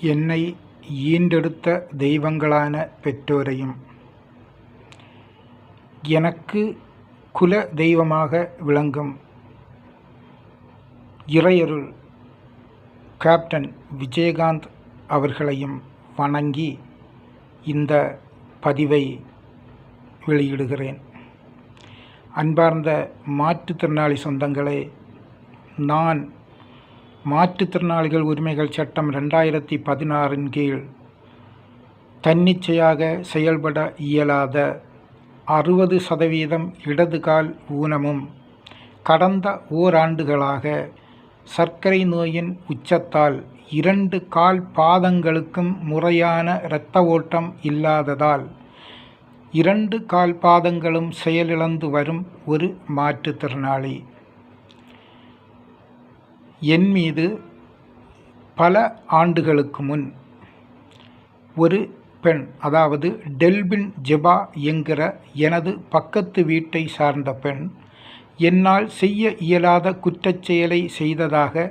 என்னை ஈண்டெடுத்த தெய்வங்களான பெற்றோரையும். எனக்கு குல தெய்வமாக விளங்கும் இறையருள் கேப்டன் விஜயகாந்த் அவர்களையும் வணங்கி இந்த பதிவை வெளியிடுகிறேன். அன்பார்ந்த மாற்றுத்திறனாளி சொந்தங்களே நான் மாற்றுத்திறனாளிகள் உரிமைகள் சட்டம் ரெண்டாயிரத்தி பதினாறின் கீழ் தன்னிச்சையாக செயல்பட இயலாத அறுபது சதவீதம் இடது கால் ஊனமும் கடந்த ஓராண்டுகளாக சர்க்கரை நோயின் உச்சத்தால் இரண்டு கால் பாதங்களுக்கும் முறையான இரத்த ஓட்டம் இல்லாததால் இரண்டு கால் பாதங்களும் செயலிழந்து வரும் ஒரு மாற்றுத்திறனாளி என் மீது பல ஆண்டுகளுக்கு முன் ஒரு பெண் அதாவது டெல்பின் ஜெபா என்கிற எனது பக்கத்து வீட்டை சார்ந்த பெண் என்னால் செய்ய இயலாத குற்றச்செயலை செய்ததாக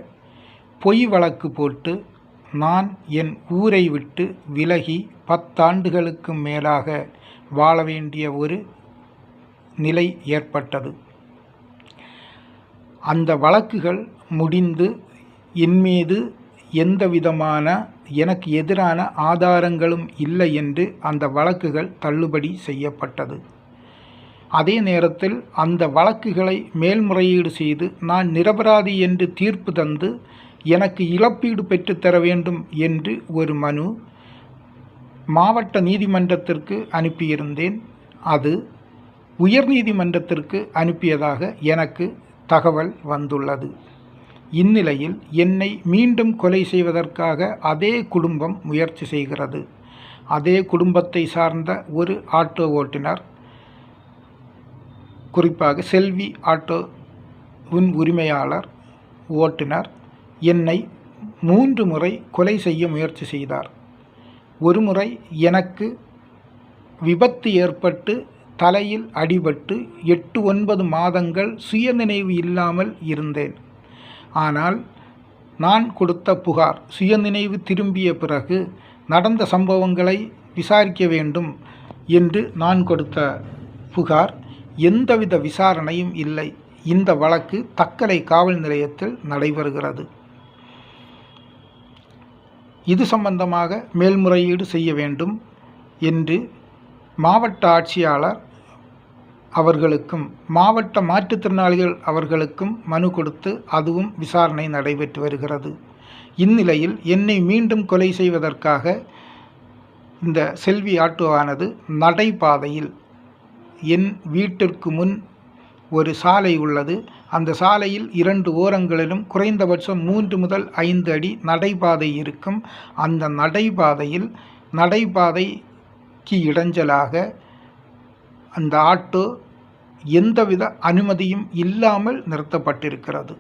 பொய் வழக்கு போட்டு நான் என் ஊரை விட்டு விலகி பத்தாண்டுகளுக்கு மேலாக வாழ வேண்டிய ஒரு நிலை ஏற்பட்டது. அந்த வழக்குகள் முடிந்து என்மீது எந்த விதமான எனக்கு எதிரான ஆதாரங்களும் இல்லை என்று அந்த வழக்குகள் தள்ளுபடி செய்யப்பட்டது. அதே நேரத்தில் அந்த வழக்குகளை மேல்முறையீடு செய்து நான் நிரபராதி என்று தீர்ப்பு தந்து எனக்கு இழப்பீடு பெற்றுத்தர வேண்டும் என்று ஒரு மனு மாவட்ட நீதிமன்றத்திற்கு அனுப்பியிருந்தேன். அது உயர்நீதிமன்றத்திற்கு அனுப்பியதாக எனக்கு தகவல் வந்துள்ளது. இந்நிலையில் என்னை மீண்டும் கொலை செய்வதற்காக அதே குடும்பம் முயற்சி செய்கிறது. அதே குடும்பத்தை சார்ந்த ஒரு ஆட்டோ ஓட்டுநர் குறிப்பாக செல்வி ஆட்டோ உரிமையாளர் ஓட்டுநர் என்னை மூன்று முறை கொலை செய்ய முயற்சி செய்தார். ஒரு முறை எனக்கு விபத்து ஏற்பட்டு தலையில் அடிபட்டு எட்டு ஒன்பது மாதங்கள் சுயநினைவு இல்லாமல் இருந்தேன். ஆனால் நான் கொடுத்த புகார் சுயநினைவு திரும்பிய பிறகு நடந்த சம்பவங்களை விசாரிக்க வேண்டும் என்று நான் கொடுத்த புகார் எந்தவித விசாரணையும் இல்லை. இந்த வழக்கு தக்கலை காவல் நிலையத்தில் நடைபெறுகிறது. இது சம்பந்தமாக மேல்முறையீடு செய்ய வேண்டும் என்று மாவட்ட ஆட்சியாளர் அவர்களுக்கும் மாவட்ட மாற்றுத்திறனாளிகள் அவர்களுக்கும் மனு கொடுத்து அதுவும் விசாரணை நடைபெற்று வருகிறது. இந்நிலையில் என்னை மீண்டும் கொலை செய்வதற்காக இந்த செல்வி ஆட்டோவானது நடைபாதையில் என் வீட்டிற்கு முன் ஒரு சாலை உள்ளது. அந்த சாலையில் இரண்டு ஓரங்களிலும் குறைந்தபட்சம் மூன்று முதல் ஐந்து அடி நடைபாதை இருக்கும். அந்த நடைபாதையில் நடைபாதைக்கு இடைஞ்சலாக அந்த ஆட்டோ எந்தவித அனுமதியும் இல்லாமல் நிறுத்தப்பட்டிருக்கிறது.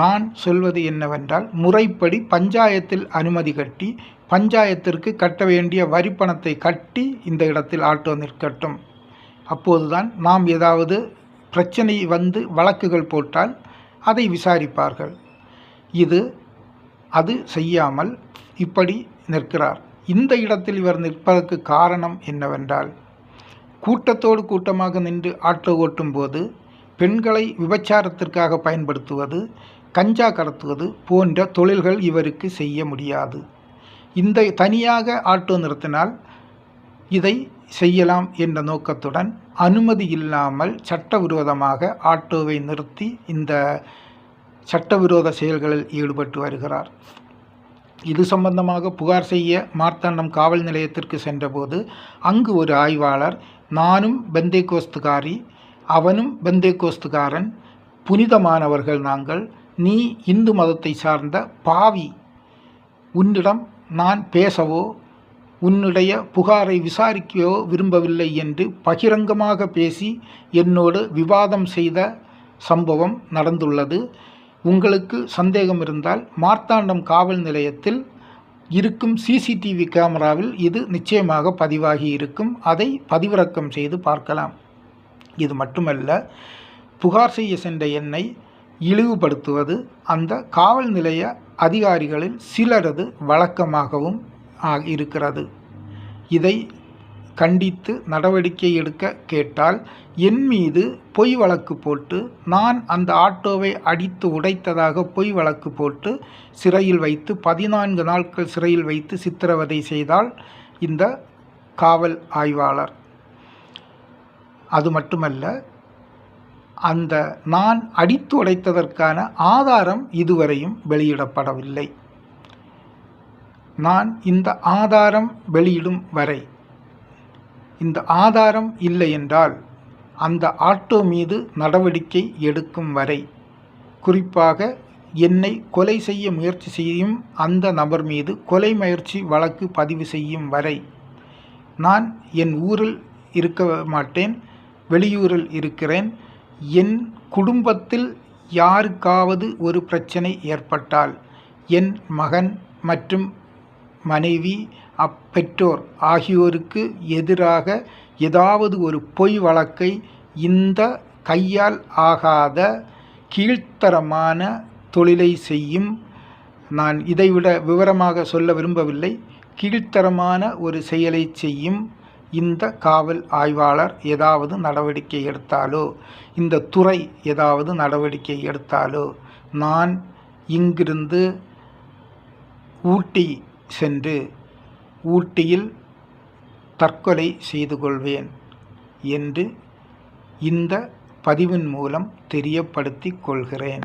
நான் சொல்வது என்னவென்றால் முறைப்படி பஞ்சாயத்தில் அனுமதி கட்டி பஞ்சாயத்திற்கு கட்ட வேண்டிய வரிப்பணத்தை கட்டி இந்த இடத்தில் ஆட்டோ நிற்கட்டும் அப்போதுதான் நாம் ஏதாவது பிரச்சனை வந்து வழக்குகள் போட்டால் அதை விசாரிப்பார்கள். இது அது செய்யாமல் இப்படி நிற்கிறார். இந்த இடத்தில் இவர் நிற்பதற்கு காரணம் என்னவென்றால் கூட்டத்தோடு கூட்டமாக நின்று ஆட்டோ ஓட்டும் போது பெண்களை விபச்சாரத்திற்காக பயன்படுத்துவது கஞ்சா கடத்துவது போன்ற தொழில்கள் இவருக்கு செய்ய முடியாது. இந்த தனியாக ஆட்டோ நிறுத்தினால் இதை செய்யலாம் என்ற நோக்கத்துடன் அனுமதி இல்லாமல் சட்டவிரோதமாக ஆட்டோவை நிறுத்தி இந்த சட்டவிரோத செயல்களில் ஈடுபட்டு வருகிறார். இது சம்பந்தமாக புகார் செய்ய மார்த்தாண்டம் காவல் நிலையத்திற்கு சென்றபோது அங்கு ஒரு ஆய்வாளர் நானும் பெந்தேகோஸ்துகாரி அவனும் பெந்தேகோஸ்துகாரன் புனிதமானவர்கள் நாங்கள். நீ இந்து மதத்தை சார்ந்த பாவி உன்னிடம் நான் பேசவோ உன்னுடைய புகாரை விசாரிக்கவோ விரும்பவில்லை என்று பகிரங்கமாக பேசி என்னோடு விவாதம் செய்த சம்பவம் நடந்துள்ளது. உங்களுக்கு சந்தேகம் இருந்தால் மார்த்தாண்டம் காவல் நிலையத்தில் இருக்கும் சிசிடிவி கேமராவில் இது நிச்சயமாக பதிவாகி இருக்கும். அதை பதிவிறக்கம் செய்து பார்க்கலாம். இது மட்டுமல்ல புகார் செய்ய சென்ற எண்ணை இழிவுபடுத்துவது அந்த காவல் நிலைய அதிகாரிகளில் சிலரது வழக்கமாகவும் ஆ- இருக்கிறது. இதை கண்டித்து நடவடிக்கை எடுக்க கேட்டால் என் மீது பொய் வழக்கு போட்டு நான் அந்த ஆட்டோவை அடித்து உடைத்ததாக பொய் வழக்கு போட்டு சிறையில் வைத்து பதினான்கு நாட்கள் சிறையில் வைத்து சித்திரவதை செய்தால் இந்த காவல் ஆய்வாளர். அது மட்டுமல்ல அந்த நான் அடித்து உடைத்ததற்கான ஆதாரம் இதுவரையும் வெளியிடப்படவில்லை. நான் இந்த ஆதாரம் வெளியிடும் வரை இந்த ஆதாரம் இல்லை என்றால் அந்த ஆட்டோ மீது நடவடிக்கை எடுக்கும் வரை குறிப்பாக என்னை கொலை செய்ய முயற்சி செய்யும் அந்த நபர் மீது கொலை முயற்சி வழக்கு பதிவு செய்யும் வரை நான் என் ஊரில் இருக்க மாட்டேன் வெளியூரில் இருக்கிறேன். என் குடும்பத்தில் யாருக்காவது ஒரு பிரச்சனை ஏற்பட்டால் என் மகன் மற்றும் மனைவி அப்பெற்றோர் ஆகியோருக்கு எதிராக ஏதாவது ஒரு பொய் வழக்கை இந்த கையால் ஆகாத கீழ்த்தரமான தொழிலை செய்யும். நான் இதைவிட விவரமாக சொல்ல விரும்பவில்லை. கீழ்த்தரமான ஒரு செயலை செய்யும் இந்த காவல் ஆய்வாளர் ஏதாவது நடவடிக்கை எடுத்தாலோ இந்த துறை ஏதாவது நடவடிக்கை எடுத்தாலோ நான் இங்கிருந்து ஊட்டி சென்று ஊட்டியில் தற்கொலை செய்து கொள்வேன் என்று இந்த பதிவின் மூலம் தெரியப்படுத்திக் கொள்கிறேன்.